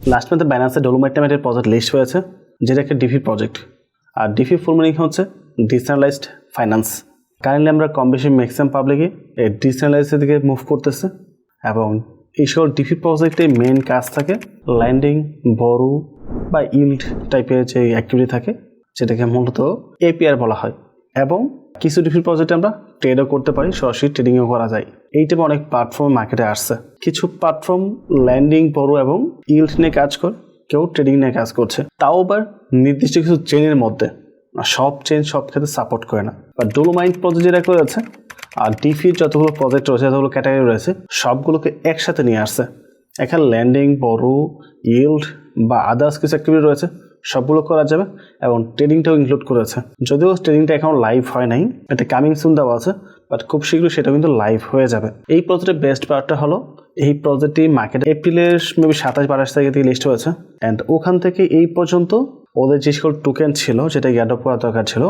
Last মান্থে ব্যানান্সে dolomite নামের একটা project list হয়েছে, যেটা একটা ডিফি প্রজেক্ট আর ডিফি ফুল মিনিং হচ্ছে ডিসেন্ট্রালাইজড ফাইন্যান্স কারেন্টলি আমরা কম বেশি ম্যাক্সিমাম পাবলিকে এই ডিসেন্ট্রালাইজের দিকে মুভ করতেছে এবং এই সকল ডিফি প্রজেক্টে মেন কাজ থাকে ল্যান্ডিং বড় বা ইল্ড টাইপের যে অ্যাক্টিভিটি থাকে, যেটাকে মূলত এপিআর বলা হয়। এবং কিছু ডিফি প্রজেক্টে আমরা ট্রেডও করতে পারি, সরাসরি ট্রেডিংও করা যায়। এই টাইপে অনেক প্ল্যাটফর্ম মার্কেটে আসছে। কিছু প্ল্যাটফর্ম ল্যান্ডিং বড় এবং ইল্ড নিয়ে কাজ করে, কেউ ট্রেডিং নিয়ে কাজ করছে। তাও আবার নির্দিষ্ট কিছু চেনের মধ্যে। সব চেন সব ক্ষেত্রে সাপোর্ট করে না। বা ডোলোমাইন্ড প্রজেক্ট যেটা করেছে আর ডিফির যতগুলো প্রজেক্ট রয়েছে, যতগুলো ক্যাটাগরি রয়েছে, সবগুলোকে একসাথে নিয়ে আসছে। এখানে ল্যান্ডিং বড় ইল্ড বা আদার্স কিছু অ্যাক্টিভিটি রয়েছে। সবগুলো করা যাবে এবং ট্রেডিংটাও ইনক্লুড করেছে যদিও ট্রেডিংটা এখন লাইভ হয় নাই এটা কামিং সুন দেওয়া আছে বাট খুব শীঘ্রই সেটা কিন্তু লাইভ হয়ে যাবে। এই প্রজেক্টের বেস্ট পার্টটা হলো, এই প্রজেক্টটি মার্কেট এপ্রিলের মেবি সাতাশ বারাশ তারিখ থেকে লিস্ট হয়েছে। অ্যান্ড ওখান থেকে এই পর্যন্ত ওদের যে সকল টোকেন ছিল, যেটা অ্যাডপ্ট করা দরকার ছিল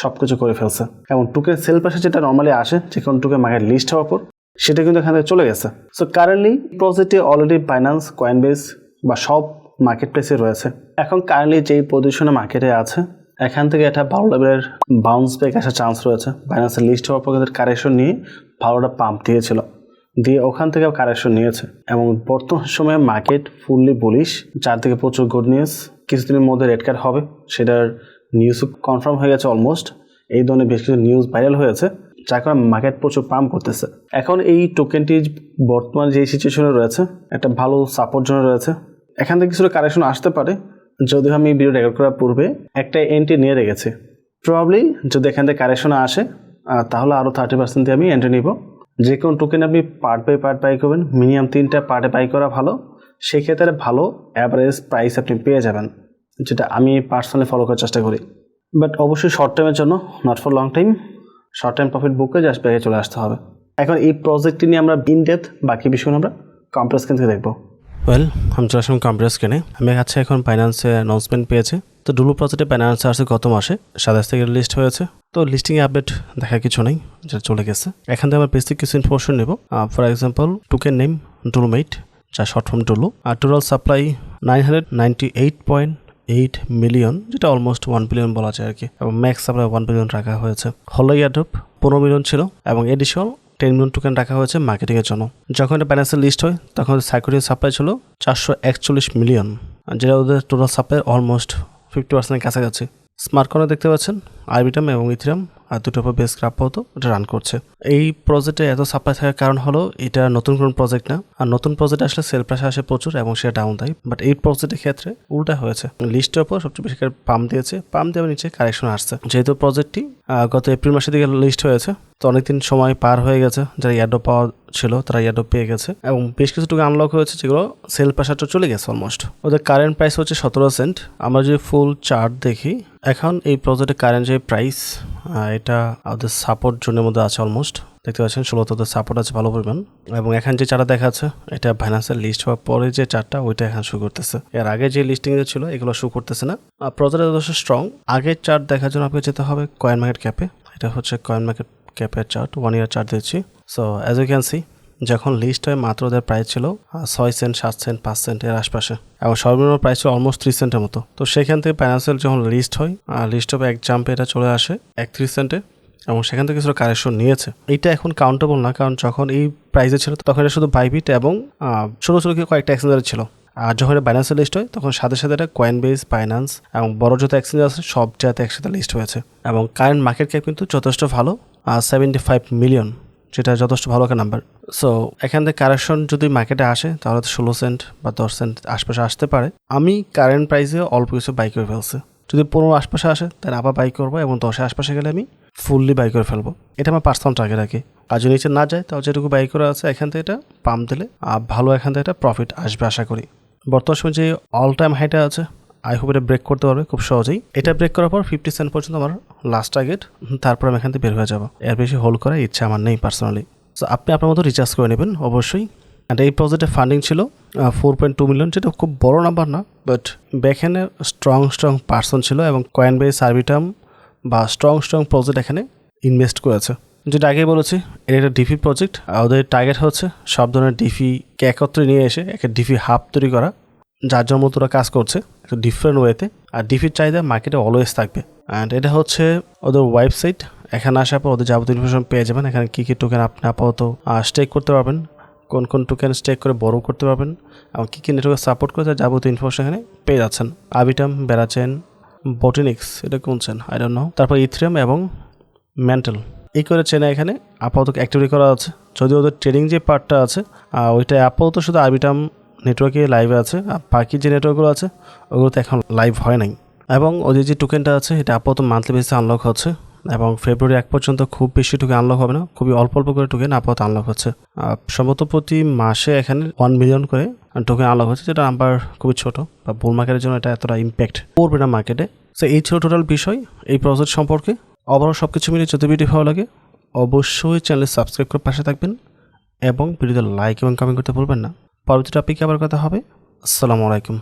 সব কিছু করে ফেলছে। এবং টোকেন সেল পাশে যেটা নর্মালি আসে, যে কোনো টোকেন মার্কেট লিস্ট হওয়ার পর, সেটা কিন্তু এখান থেকে চলে গেছে। সো কারেন্টলি প্রজেক্টে অলরেডি ফাইন্যান্স কয়েনবেস বা সব মার্কেট প্লেসে রয়েছে। এখন কারেন্টলি যেই পজিশনে মার্কেটে আছে, এখান থেকে একটা ভালো লেভেলের বাউন্স ব্যাক আসার চান্স রয়েছে। ফাইন্যান্সের লিস্ট হওয়ার পর কারেকশন নিয়ে ভালোটা পাম্প দিয়েছিল। দিয়ে ওখান থেকে কারেকশন নিয়েছে। এবং বর্তমান সময়ে মার্কেট ফুললি বুলিশ চারদিকে প্রচুর গুড নিউজ কিছুদিনের মধ্যে রেড কার্ড হবে, সেটার নিউজ কনফার্ম হয়ে গেছে অলমোস্ট এই ধরনের বেশ কিছু নিউজ ভাইরাল হয়েছে, যার কারণে মার্কেট প্রচুর পাম্প করতেছে। এখন এই টোকেনটি বর্তমান যে সিচুয়েশনে রয়েছে, একটা ভালো সাপোর্ট জন্য রয়েছে। এখান থেকে কিছুটা কারেকশন আসতে পারে, যদিও আমি ভিডিও রেকর্ড করার পূর্বে একটা এন্ট্রি নিয়ে রেখেছি। প্রবাবলি যদি এখান থেকে কারেকশন আসে তাহলে আরও থার্টি পার্সেন্ট দিয়ে আমি এন্ট্রি নিব। যে কোনো টোকেন আপনি পার্ট বাই পার্ট বাই করবেন মিনিমাম তিনটা পার্টে বাই করা ভালো। সেক্ষেত্রে ভালো অ্যাভারেজ প্রাইস আপনি পেয়ে যাবেন, যেটা আমি পার্সোনালি ফলো করার চেষ্টা করি। বাট অবশ্যই শর্ট টাইমের জন্য not for long time short time profit বুকে জাস্ট ব্যাগে চলে আসতে হবে। এখন এই প্রজেক্টটি নিয়ে আমরা ইন ডেপথ বাকি বিষয়গুলো আমরা কম্প্রেস থেকে দেখব। ওয়েল আমি চলে আসলাম কম্পিউটার স্ক্রিনে আমি কাছে এখন ফাইন্যান্সে অ্যানাউন্সমেন্ট পেয়েছে। তো ডুলু প্রজেক্টে ফাইন্যান্স আসছে গত মাসে। সাতাশ থেকে লিস্ট হয়েছে। তো লিস্টিং আপডেট দেখার কিছু নেই। যেটা চলে গেছে। এখান থেকে আমরা বেসিক কিছু ইনফরমেশন নেব। For example token name Dolomite যা শর্ট ফর্ম ডুলু আর total supply nine hundred ninety eight point eight million যেটা অলমোস্ট ওয়ান বিলিয়ন বলা যায় আর কি। এবং ম্যাক্স সাপ্লাই ওয়ান বিলিয়ন রাখা হয়েছে। হলো ইয়ারড্রপ পনেরো মিলিয়ন ছিল। এবং এডিশনাল টেন মিলিয়ন টোকেন রাখা হয়েছে মার্কেটিংয়ের জন্য। যখন এটা ব্যালেন্সের লিস্ট হয়, তখন সাইকোটিক সাপ্লাই ছিল চারশো একচল্লিশ মিলিয়ন যেটা ওদের টোটাল সাপ্লাই অলমোস্ট ফিফটি পার্সেন্টের কাছাকাছি। স্মার্ট কর্নার দেখতে পাচ্ছেন আরবিটাম এবং ইথিরাম আর দুটোর উপর বেস ক্রাপ হতো, এটা রান করছে। এই প্রজেক্টে এত সাপ্লাই থাকার কারণ হলো, এটা নতুন কোনো প্রজেক্ট না। আর নতুন প্রজেক্ট আসলে সেল প্রাইস আসে প্রচুর এবং সেটা ডাউন দেয়। বাট এই প্রজেক্টের ক্ষেত্রে উল্টা হয়েছে। লিস্টের উপর সবচেয়ে বেশি পাম্প দিয়েছে। পাম্প দেওয়ার নিচে কারেকশন আসছে। যেহেতু প্রজেক্টটি গত এপ্রিল মাসের দিকে লিস্ট হয়েছে। তো অনেকদিন সময় পার হয়ে গেছে, যারা ইয়াডো পাওয়া ছিল, তারা ইয়াডো পেয়ে গেছে। এবং বেশ কিছু টুকু আনলক হয়েছে, যেগুলো সেল প্রেশারটা চলে গেছে অলমোস্ট ওদের কারেন্ট প্রাইস হচ্ছে সতেরো সেন্ট আমরা যদি ফুল চার্ট দেখি, এখন এই প্রজেক্টের কারেন্ট যে প্রাইস এটা ওদের সাপোর্ট জোনের মধ্যে আছে অলমোস্ট দেখতে পাচ্ছেন ষোলোতে ওদের সাপোর্ট আছে, ভালো পরিমাণ। এবং এখন যে চারটা দেখাচ্ছে এটা ফাইন্যান্সের লিস্ট হওয়ার পরে যে চারটা, ওইটা এখন শু করতেছে। এর আগে যে লিস্টিং ছিল, এগুলো শু করতেছে না। প্রজেক্ট যথেষ্ট স্ট্রং আগের চার্ট দেখার জন্য আপনাকে যেতে হবে কয়েন মার্কেট ক্যাপে এটা হচ্ছে কয়েন মার্কেট ক্যাপের চার্ট ওয়ান ইয়ার চার্ট দিচ্ছি so as you can see যখন লিস্ট হয়, মাত্র ওদের প্রাইস ছিল ছয় সেন্ট সাত সেন্ট পাঁচ সেন্ট এর আশপাশে। এবং সর্বনিম্ন প্রাইস ছিল অলমোস্ট থ্রি সেন্টের মতো। তো সেখান থেকে ফাইন্যান্সিয়াল যখন লিস্ট হয় লিস্ট হবে এক জাম্পে এটা চলে আসে, একত্রিশ সেন্টে এবং সেখান থেকে কিছুটা কারেকশন নিয়েছে। এটা এখন কাউন্টেবল না, কারণ যখন এই প্রাইসে ছিল, তখন এটা শুধু বাইবিট এবং ছোটো ছোটো কয়েকটা এক্সচেঞ্জার ছিল। আর যখন এটা বাইন্যান্সের লিস্ট হয়, তখন সাথে সাথে এটা কয়েন বেস বাইন্যান্স এবং বড় যত এক্সচেঞ্জ আছে, সব জায়গাতে একসাথে লিস্ট হয়েছে। এবং কারেন্ট মার্কেট ক্যাপ কিন্তু যথেষ্ট ভালো সেভেন্টি ফাইভ মিলিয়ন যেটা যথেষ্ট ভালো একটা নাম্বার সো এখান থেকে কারেকশন যদি মার্কেটে আসে, তাহলে তো ষোলো সেন্ট বা দশ সেন্ট আশপাশে আসতে পারে। আমি কারেন্ট প্রাইসে অল্প কিছু বাই করে ফেলছি। যদি পনেরো আশপাশে আসে, তাহলে আবার বাই করব এবং দশের আশপাশে গেলে আমি ফুললি বাই করে ফেলব। এটা আমার পার্সোনাল টার্গেট রাখি আর যদি নিচে না যায় তাহলে যেটুকু বাই করা আছে এখান থেকে এটা পাম্প দিলে, আর ভালো এখান থেকে এটা প্রফিট আসবে আশা করি। বর্তমান সময় যে অল টাইম হাইটা আছে আই হোপ এটা ব্রেক করতে পারবে খুব সহজেই। এটা ব্রেক করার পর ফিফটি সেন্ট পর্যন্ত আমার লাস্ট টার্গেট তারপর আমি এখান থেকে বের হয়ে যাব। এর বেশি হোল্ড করার ইচ্ছা আমার নেই পার্সোনালি সো আপনি আপনার মতো রিচার্জ করে নেবেন, অবশ্যই। অ্যান্ড এই প্রজেক্টের ফান্ডিং ছিল ফোর পয়েন্ট টু মিলিয়ন যেটা খুব বড় নাম্বার না বাট ব্যাকহ্যান্ডে স্ট্রং স্ট্রং পার্সন ছিল এবং কয়েন বেস সার্ভিটাম বা স্ট্রং স্ট্রং প্রজেক্ট এখানে ইনভেস্ট করেছে। যেটা আগেই বলেছি, এটা একটা ডিফি প্রজেক্ট আর ওদের টার্গেট হচ্ছে সব ধরনের ডিফিকে একত্রে নিয়ে এসে একটা ডিফি হাব তৈরি করা, যার জন্য ওরা কাজ করছে একটু ডিফারেন্ট ওয়েতে আর ডিফির চাহিদা মার্কেটে অলওয়েজ থাকবে। অ্যান্ড এটা হচ্ছে ওদের ওয়েবসাইট এখানে আসার পর ওদের যাবতীয় ইনফরমেশন পেয়ে যাবেন, এখানে কী কী টোকেন আপনি আপাতত স্টেক করতে পারবেন। কোন কোন টোকেন স্টেক করে বড় করতে পারবেন এবং কী কী নেটওয়ার্কে সাপোর্ট করে তার যাবতীয় ইনফরমেশন এখানে পেয়ে যাচ্ছেন। আবিটাম বেড়াচেন বটিনিক্স এটা কোন চেন আই ডোন্ট নো তারপর ইথ্রিয়াম এবং মেন্টাল এই করে চেনে এখানে আপাতত অ্যাক্টিভিটি করা আছে। যদি ওদের ট্রেডিং যে পার্টটা আছে ওইটা আপাতত শুধু আরবিটাম নেটওয়ার্কে লাইভে আছে, আর বাকি যে নেটওয়ার্কগুলো আছে, ওগুলোতে এখন লাইভ হয় নাই। এবং ওদের যে টোকেনটা আছে, এটা আপাতত মান্থলি বেসিসে আনলক হচ্ছে। এবং ফেব্রুয়ারি এক পর্যন্ত খুব বেশি টোকেন আনলক হবে না। খুবই অল্প অল্প করে টোকেন আপাতত আনলক হচ্ছে। সম্ভবত প্রতি মাসে এখানে ওয়ান মিলিয়ন করে টোকেন আনলক হচ্ছে, যেটা নাম্বার খুবই ছোট বা বুল মার্কেটের জন্য এটা এতটা ইম্প্যাক্ট পড়বে না মার্কেটে সো এই ছিল টোটাল বিষয়, এই প্রজেক্ট সম্পর্কে। ওভারঅল সব কিছু মিলিয়ে যদি ভিডিও ভালো লাগে, অবশ্যই চ্যানেল সাবস্ক্রাইব করে পাশে থাকবেন এবং ভিডিওতে লাইক এবং কমেন্ট করতে ভুলবেন না। পরবর্তী টপিকে আবার কথা হবে। আসসালামু আলাইকুম।